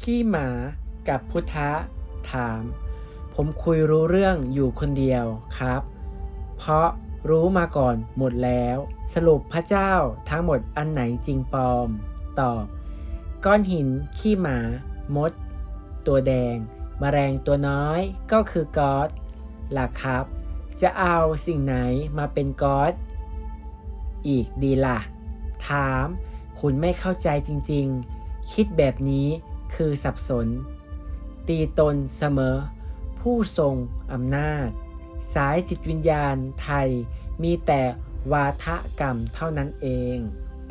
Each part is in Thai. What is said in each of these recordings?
ขี้หมากับพุทธะถาม ผมคุยรู้เรื่องอยู่คนเดียวครับ เพราะรู้มาก่อนหมดแล้ว สรุปพระเจ้าทั้งหมดอันไหนจริงปลอม ตอบ ก้อนหิน ขี้หมา มด ตัวแดงมแมลงตัวน้อยก็คือก๊อดล่ะครับ จะเอาสิ่งไหนมาเป็นก๊อดอีกดีล่ะ ถาม คุณไม่เข้าใจจริงๆ คิดแบบนี้ คือสับสน ตีตนเสมอ ผู้ทรงอำนาจ สายจิตวิญญาณไทยมีแต่วาทกรรมเท่านั้นเอง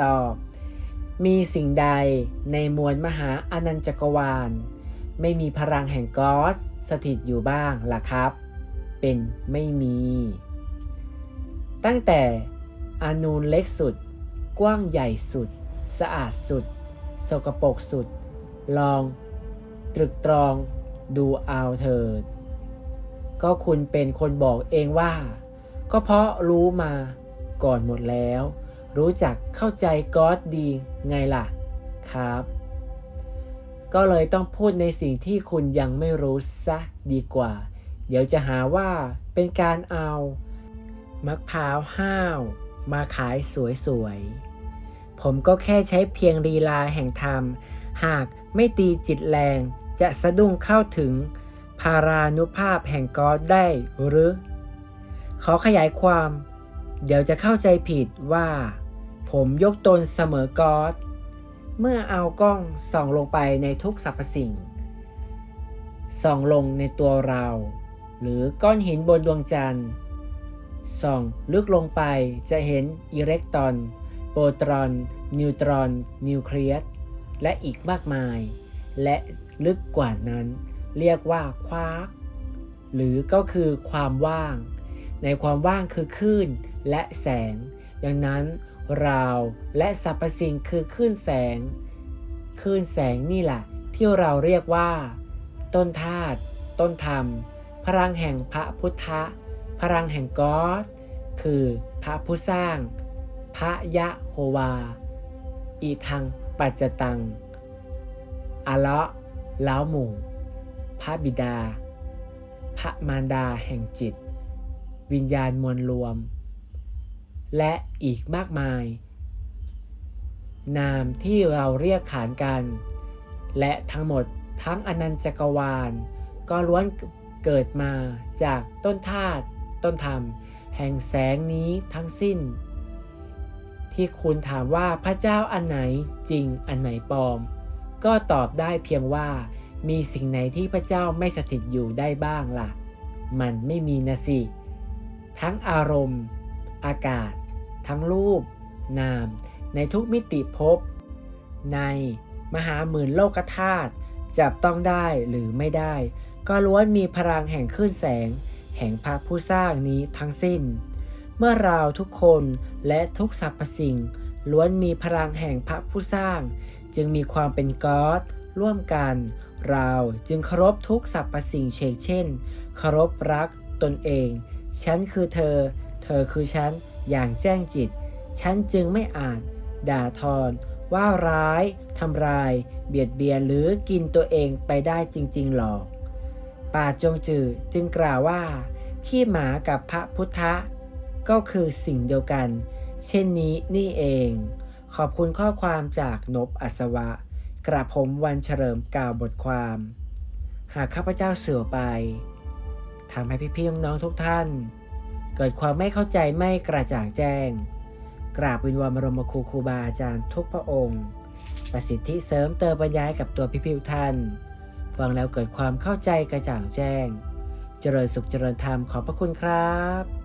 ตอบ มีสิ่งใดในมวลมหาอนันตจักรวาล ไม่มีพลังแห่งก๊อดสถิตอยู่บ้างล่ะครับ เป็นไม่มี ตั้งแต่อานูนเล็กสุด กว้างใหญ่สุด สะอาดสุด สกปรกสุด ลองตรึกตรองดูเอาเถิด ก็คุณเป็นคนบอกเองว่า ก็เพราะรู้มาก่อนหมดแล้ว รู้จักเข้าใจก๊อดดีไงล่ะครับ ก็เลยต้องพูดในสิ่งที่คุณยังไม่รู้ซะดีกว่า เดี๋ยวจะหาว่าเป็นการเอามะพร้าวห้าวมาขายสวยๆ ผมก็แค่ใช้เพียงลีลาแห่งธรรม หาก ไม่ตีจิตแรง จะสะดุ้งเข้าถึงพารานุภาพแห่งกอดได้หรือ ขอขยายความ เดี๋ยวจะเข้าใจผิดว่า ผมยกตนเสมอกอดเมื่อเอากล้องส่องลงไปในทุกสรรพสิ่ง ส่องลงในตัวเรา หรือก้อนหินบนดวงจันทร์ ส่องลึกลงไปจะเห็นอิเล็กตรอน โปรตอน นิวตรอน นิวเคลียส และอีกมากมาย และลึกกว่านั้น เรียกว่าควาร์กหรือก็คือความว่าง ในความว่างคือคลื่นและแสง ดังนั้นเราและสรรพสิ่งคือคลื่นแสงคลื่นแสงนี่แหละที่เราเรียกว่า ต้นธาตุต้นธรรม พลังแห่งพระพุทธะ พลังแห่งกอดคือพระผู้สร้าง พระยะโฮวา อีทัง ปัจจตังอะเลาะล้าวหมู่ พระบิดา พระมารดาแห่งจิต วิญญาณมวลรวม และอีกมากมาย นามที่เราเรียกขานกัน และทั้งหมดทั้งอนันตจักรวาล ก็ล้วนเกิดมาจากต้นธาตุต้นธรรม แห่งแสงนี้ทั้งสิ้น ที่คุณถามว่าพระเจ้าอันไหนจริงอันไหนปลอม ก็ตอบได้เพียงว่า มีสิ่งไหนที่พระเจ้าไม่สถิตอยู่ได้บ้างล่ะ มันไม่มีนะสิ ทั้งอารมณ์ อากาศ ทั้งรูป นาม ในทุกมิติภพในมหาหมื่นโลกธาตุจับต้องได้หรือไม่ได้ ก็ล้วนมีพลังแห่งคลื่นแสง แห่งพระผู้สร้างนี้ทั้งสิ้น มื่อเราทุกคนและทุกสรรพสิ่ง ล้วนมีพลังแห่งพระผู้สร้าง จึงมีความเป็นก๊อดร่วมกัน เราจึงเคารพทุกสรรพสิ่งเชกเช่นเคารพรักตนเอง ฉันคือเธอ เธอคือฉันอย่างแจ้งจิต ฉันจึงไม่อาจด่าทอนว่าร้ายทำลาย เบียดเบียนหรือกินตัวเองไปได้จริงๆหรอกป่าจงจือจึงกล่าวว่า ขี้หมากับพระพุทธะ ก็คือสิ่งเดียวกัน เช่นนี้นี่เอง ขอบคุณข้อความจากนบอัศวะ กระผมวันเฉลิมกล่าวบทความ หากข้าพเจ้าเสื่อไปทำให้พี่ๆน้องๆทุกท่าน เกิดความไม่เข้าใจไม่กระจ่างแจ้ง กราบวินวอนบรมครูครูบาอาจารย์ทุกพระองค์ ประสิทธิเสริมเติมปัญญาให้กับตัวพี่ๆท่าน ฟังแล้วเกิดความเข้าใจกระจ่างแจ้ง เจริญสุขเจริญธรรมขอบพระคุณครับ